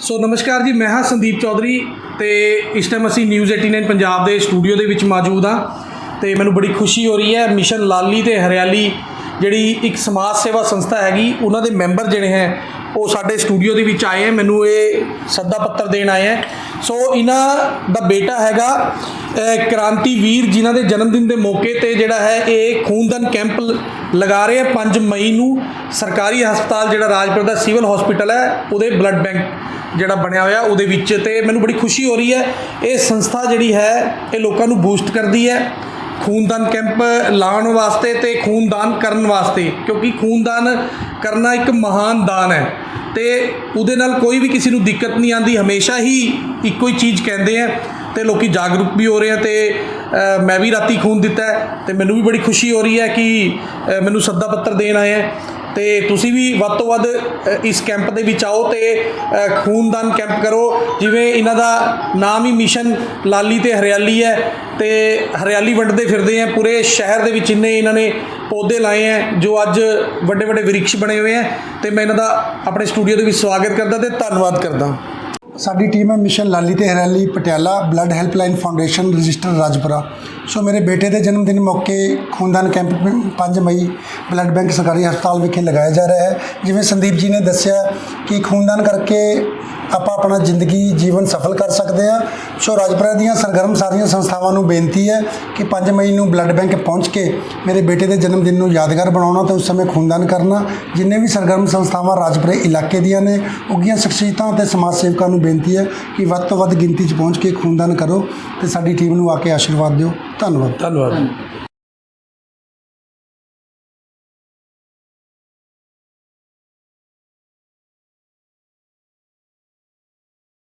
ਸੋ ਨਮਸਕਾਰ ਜੀ, ਮੈਂ ਹਾਂ ਸੰਦੀਪ ਚੌਧਰੀ ਤੇ ਇਸ ਟਾਈਮ ਅਸੀਂ ਨਿਊਜ਼ 89 ਪੰਜਾਬ ਦੇ ਸਟੂਡੀਓ ਦੇ ਵਿੱਚ ਮੌਜੂਦ ਹਾਂ ਤੇ ਮੈਨੂੰ ਬੜੀ ਖੁਸ਼ੀ ਹੋ ਰਹੀ ਹੈ, ਮਿਸ਼ਨ ਲਾਲੀ ਤੇ ਹਰਿਆਲੀ ਜਿਹੜੀ ਇੱਕ ਸਮਾਜ ਸੇਵਾ ਸੰਸਥਾ ਹੈਗੀ, ਉਹਨਾਂ ਦੇ ਮੈਂਬਰ ਜਿਹੜੇ ਹੈ ਉਹ ਸਾਡੇ ਸਟੂਡੀਓ ਦੇ ਵਿੱਚ ਆਏ ਹੈ, ਮੈਨੂੰ ਇਹ ਸੱਦਾ ਪੱਤਰ ਦੇਣ ਆਏ ਹੈ। ਸੋ ਇਹਨਾਂ ਦਾ ਬੇਟਾ ਹੈਗਾ ਕ੍ਰਾਂਤੀ ਵੀਰ, ਜਿਨ੍ਹਾਂ ਦੇ ਜਨਮ ਦਿਨ ਦੇ ਮੌਕੇ ਤੇ ਜਿਹੜਾ ਹੈ, ਇਹ ਖੂਨਦਾਨ ਕੈਂਪ ਲ- ਲਗਾ ਰਹੇ ਆ 5 ਮਈ ਨੂੰ ਸਰਕਾਰੀ ਹਸਪਤਾਲ ਜਿਹੜਾ ਰਾਜਪੁਰ ਦਾ ਸਿਵਲ ਹਸਪੀਟਲ ਹੈ, ਉਹਦੇ ਬਲੱਡ ਬੈਂਕ ਜਿਹੜਾ ਬਣਿਆ ਹੋਇਆ, ਉਹਦੇ ਵਿੱਚ ਤੇ ਮੈਨੂੰ ਬੜੀ ਖੁਸ਼ੀ ਹੋ ਰਹੀ ਹੈ। ਇਹ ਸੰਸਥਾ ਜਿਹੜੀ ਹੈ, ਇਹ ਲੋਕਾਂ ਨੂੰ ਬੂਸਟ ਕਰਦੀ ਹੈ। ਖੂਨਦਾਨ ਕੈਂਪ ਲਾਉਣ ਵਾਸਤੇ ਤੇ ਖੂਨਦਾਨ ਕਰਨ ਵਾਸਤੇ, ਕਿਉਂਕਿ ਖੂਨਦਾਨ ਕਰਨਾ ਇੱਕ ਮਹਾਨ ਦਾਨ ਹੈ। ਤੇ ਉਹਦੇ ਨਾਲ ਕੋਈ ਵੀ ਕਿਸੇ ਨੂੰ ਦਿੱਕਤ ਨਹੀਂ ਆਂਦੀ ਹਮੇਸ਼ਾ ਹੀ ਇੱਕੋ ਹੀ ਚੀਜ਼ ਕਹਿੰਦੇ ਆ ਤੇ ਲੋਕੀ ਜਾਗਰੂਕ ਵੀ ਹੋ ਰਹੇ ਆ ਤੇ ਮੈਂ ਵੀ ਰਾਤੀ ਖੂਨ ਦਿੱਤਾ ਹੈ ਤੇ ਮੈਨੂੰ ਵੀ ਬੜੀ ਖੁਸ਼ੀ ਹੋ ਰਹੀ ਹੈ ਕਿ ਮੈਨੂੰ ਸੱਦਾ ਪੱਤਰ ਦੇਣ ਆਏ ਹੈ। ਤੇ ਤੁਸੀਂ ਵੀ ਵੱਧ ਤੋਂ ਵੱਧ ਇਸ ਕੈਂਪ ਦੇ ਵਿੱਚ ਆਓ ਤੇ ਖੂਨਦਾਨ ਕੈਂਪ ਕਰੋ। ਜਿਵੇਂ ਇਹਨਾਂ ਦਾ ਨਾਮ ਹੀ ਮਿਸ਼ਨ ਲਾਲੀ ਤੇ ਹਰਿਆਲੀ ਹੈ ਤੇ ਹਰਿਆਲੀ ਵੰਡਦੇ ਫਿਰਦੇ ਆ। ਪੂਰੇ ਸ਼ਹਿਰ ਦੇ ਵਿੱਚ ਇੰਨੇ ਇਹਨਾਂ ਨੇ ਪੌਦੇ ਲਾਏ ਹੈ ਜੋ ਅੱਜ ਵੱਡੇ ਵੱਡੇ ਵਿਰਕਸ਼ ਬਣੇ ਹੋਏ ਹੈ ਤੇ ਮੈਂ ਇਹਨਾਂ ਦਾ ਆਪਣੇ ਸਟੂਡੀਓ ਦੇ ਵਿੱਚ ਸਵਾਗਤ ਕਰਦਾ ਤੇ ਧੰਨਵਾਦ ਕਰਦਾ। ਸਾਡੀ ਟੀਮ ਹੈ ਮਿਸ਼ਨ ਲਾਲੀ ਤੇ Hariyali Patiala blood helpline foundation register Rajpura. ਸੋ ਮੇਰੇ ਬੇਟੇ ਦੇ ਜਨਮ ਦਿਨ ਮੌਕੇ ਖੂਨਦਾਨ ਕੈਂਪ 5 ਮਈ ਬਲੱਡ ਬੈਂਕ ਸਰਕਾਰੀ ਹਸਪਤਾਲ ਵਿਖੇ ਲਗਾਇਆ ਜਾ ਰਿਹਾ ਹੈ। ਜਿਵੇਂ ਸੰਦੀਪ ਜੀ ਨੇ ਦੱਸਿਆ ਕਿ ਖੂਨਦਾਨ ਕਰਕੇ ਆਪਾਂ ਆਪਣਾ ਜ਼ਿੰਦਗੀ, ਜੀਵਨ ਸਫਲ ਕਰ ਸਕਦੇ ਹਾਂ। ਸੋ ਰਾਜਪੁਰਾ ਦੀਆਂ ਸਰਗਰਮ ਸਾਰੀਆਂ ਸੰਸਥਾਵਾਂ ਨੂੰ ਬੇਨਤੀ ਹੈ ਕਿ 5 ਮਈ ਨੂੰ ਬਲੱਡ ਬੈਂਕ ਪਹੁੰਚ ਕੇ ਮੇਰੇ ਬੇਟੇ ਦੇ ਜਨਮ ਦਿਨ ਨੂੰ ਯਾਦਗਾਰ ਬਣਾਉਣਾ ਤੇ ਉਸ ਸਮੇਂ ਖੂਨਦਾਨ ਕਰਨਾ। ਜਿੰਨੇ ਵੀ ਸਰਗਰਮ ਸੰਸਥਾਵਾਂ ਰਾਜਪੁਰੇ ਇਲਾਕੇ ਦੀਆਂ ਨੇ ਉੱਗੀਆਂ ਸ਼ਖਸੀਅਤਾਂ ਤੇ ਸਮਾਜ ਸੇਵਕਾਂ ਨੂੰ ਬੇਨਤੀ ਹੈ ਕਿ ਵੱਧ ਤੋਂ ਵੱਧ ਗਿਣਤੀ 'ਚ ਪਹੁੰਚ ਕੇ ਖੂਨਦਾਨ ਕਰੋ ਤੇ ਸਾਡੀ ਟੀਮ ਨੂੰ ਆ ਕੇ ਆਸ਼ੀਰਵਾਦ ਦਿਓ। ਧੰਨਵਾਦ। ਧੰਨਵਾਦ।